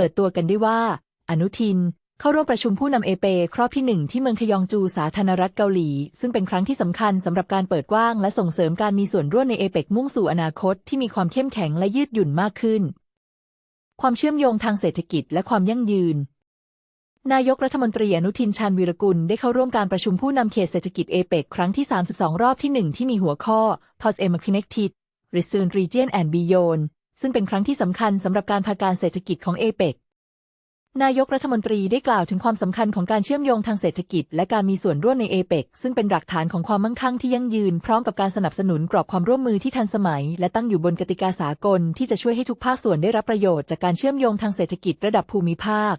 เปิดตัวกันได้ว่า อนุทิน เข้าร่วมประชุมผู้นำเอเป ครอบที่หนึ่งที่เมืองคยองจูสาธารณรัฐเกาหลี ซึ่งเป็นครั้งที่สำคัญสำหรับการเปิดกว้างและส่งเสริมการมีส่วนร่วมในเอเปกมุ่งสู่อนาคตที่มีความเข้มแข็งและยืดหยุ่นมากขึ้น ความเชื่อมโยงทางเศรษฐกิจและความยั่งยืนนายกรัฐมนตรีอนุทินชาญวีรกุลได้เข้าร่วมการประชุมผู้นำเขตเศรษฐกิจเอเปกครั้งที่ 32 รอบที่ 1 ที่มีหัวข้อ Pos e m Connected r e s u n Region and Beyond ซึ่งเป็นครั้งที่สำคัญสำหรับการพาการเศรษฐกิจของเอเปกนายกรัฐมนตรีได้กล่าวถึงความสำคัญของการเชื่อมโยงทางเศรษฐกิจ และการมีส่วนร่วมในเอเปกซึ่งเป็นหลักฐานของความมั่งคั่งที่ยั่งยืน พร้อมกับการสนับสนุนกรอบความร่วมมือที่ทันสมัย และตั้งอยู่บนกติกาสากล ที่จะช่วยให้ทุกภาคส่วนได้รับประโยชน์จากการเชื่อมโยงทางเศรษฐกิจระดับภูมิภาค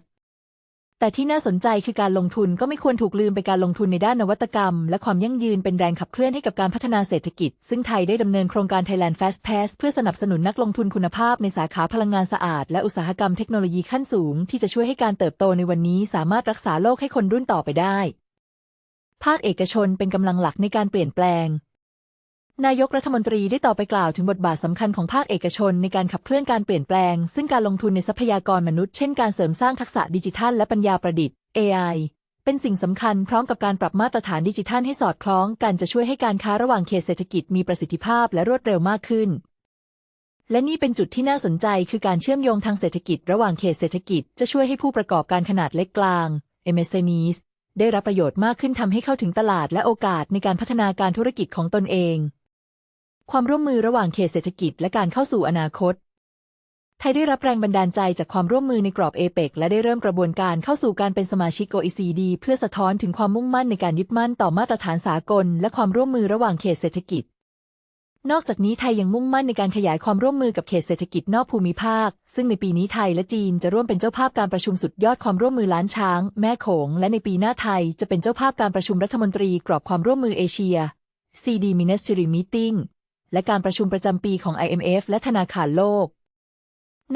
แต่ที่น่าสนใจคือการลงทุนก็ไม่ควรถูกลืมไปการลงทุนในด้านนวัตกรรม และความยั่งยืนเป็นแรงขับเคลื่อนให้กับการพัฒนาเศรษฐกิจ ซึ่งไทยได้ดำเนินโครงการ Thailand Fast Pass เพื่อสนับสนุนนักลงทุนคุณภาพในสาขาพลังงานสะอาด และอุตสาหกรรมเทคโนโลยีขั้นสูง ที่จะช่วยให้การเติบโตในวันนี้สามารถรักษาโลกให้คนรุ่นต่อไปได้ ภาคเอกชนเป็นกำลังหลักในการเปลี่ยนแปลง นายกรัฐมนตรีได้ต่อไปกล่าวถึงบทบาทสำคัญของภาคเอกชนในการขับเคลื่อนการเปลี่ยนแปลง ซึ่งการลงทุนในทรัพยากรมนุษย์ เช่นการเสริมสร้างทักษะดิจิทัลและปัญญาประดิษฐ์ AI เป็นสิ่งสำคัญพร้อมกับการปรับมาตรฐานดิจิทัลให้สอดคล้องกันจะช่วยให้การค้าระหว่างเขตเศรษฐกิจมีประสิทธิภาพและรวดเร็วมากขึ้น และนี่เป็นจุดที่น่าสนใจคือการเชื่อมโยงทางเศรษฐกิจ ระหว่างเขตเศรษฐกิจจะช่วยให้ผู้ประกอบการขนาดเล็กกลาง MSMEs ได้รับประโยชน์มากขึ้นทำให้เข้าถึงตลาดและโอกาสในการพัฒนาการธุรกิจของตนเอง ความร่วมมือระหว่างเขตเศรษฐกิจและการเข้าสู่อนาคต ไทยได้รับแรงบันดาลใจจากความร่วมมือในกรอบเอเปกและได้เริ่มกระบวนการเข้าสู่การเป็นสมาชิก OECD เพื่อสะท้อนถึงความมุ่งมั่นในการยึดมั่นต่อมาตรฐานสากล และความร่วมมือระหว่างเขตเศรษฐกิจ นอกจากนี้ไทยยังมุ่งมั่นในการขยายความร่วมมือกับเขตเศรษฐกิจนอกภูมิภาค ซึ่งในปีนี้ไทยและจีนจะร่วมเป็นเจ้าภาพการประชุมสุดยอดความร่วมมือล้านช้าง แม่โขง และในปีหน้าไทยจะเป็นเจ้าภาพการประชุมรัฐมนตรีกรอบความร่วมมือเอเชีย CD Ministry Meeting และการประชุมประจำปีของ IMF และธนาคารโลก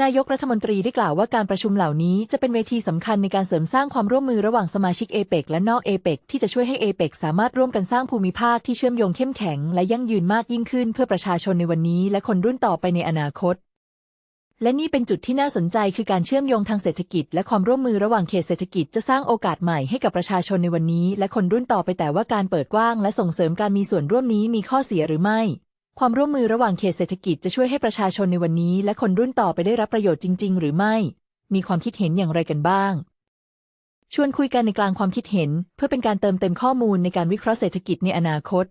นายกรัฐมนตรีได้กล่าวว่าการประชุมเหล่านี้จะเป็นเวทีสำคัญในการเสริมสร้างความร่วมมือระหว่างสมาชิกเอเปกและนอกเอเปกที่จะช่วยให้เอเปกสามารถร่วมกันสร้างภูมิภาคที่เชื่อมโยงเข้มแข็งและยั่งยืนมากยิ่งขึ้น เพื่อประชาชนในวันนี้ และคนรุ่นต่อไปในอนาคตและนี่เป็นจุดที่น่าสนใจคือการเชื่อมโยงทางเศรษฐกิจ และความร่วมมือระหว่างเขตเศรษฐกิจจะสร้างโอกาสใหม่ให้กับประชาชนในวันนี้ และคนรุ่นต่อไปแต่ว่าการเปิดกว้าง และส่งเสริมการมีส่วนร่วมนี้มีข้อเสียหรือไม่ ความร่วมมือระหว่างเขตเศรษฐกิจจะช่วยให้ประชาชนในวันนี้ และคนรุ่นต่อไปได้รับประโยชน์จริง ๆ หรือไม่ มีความคิดเห็นอย่างไรกันบ้าง ชวนคุยกันในกลางความคิดเห็น เพื่อเป็นการเติมเต็มข้อมูลในการวิเคราะห์เศรษฐกิจในอนาคต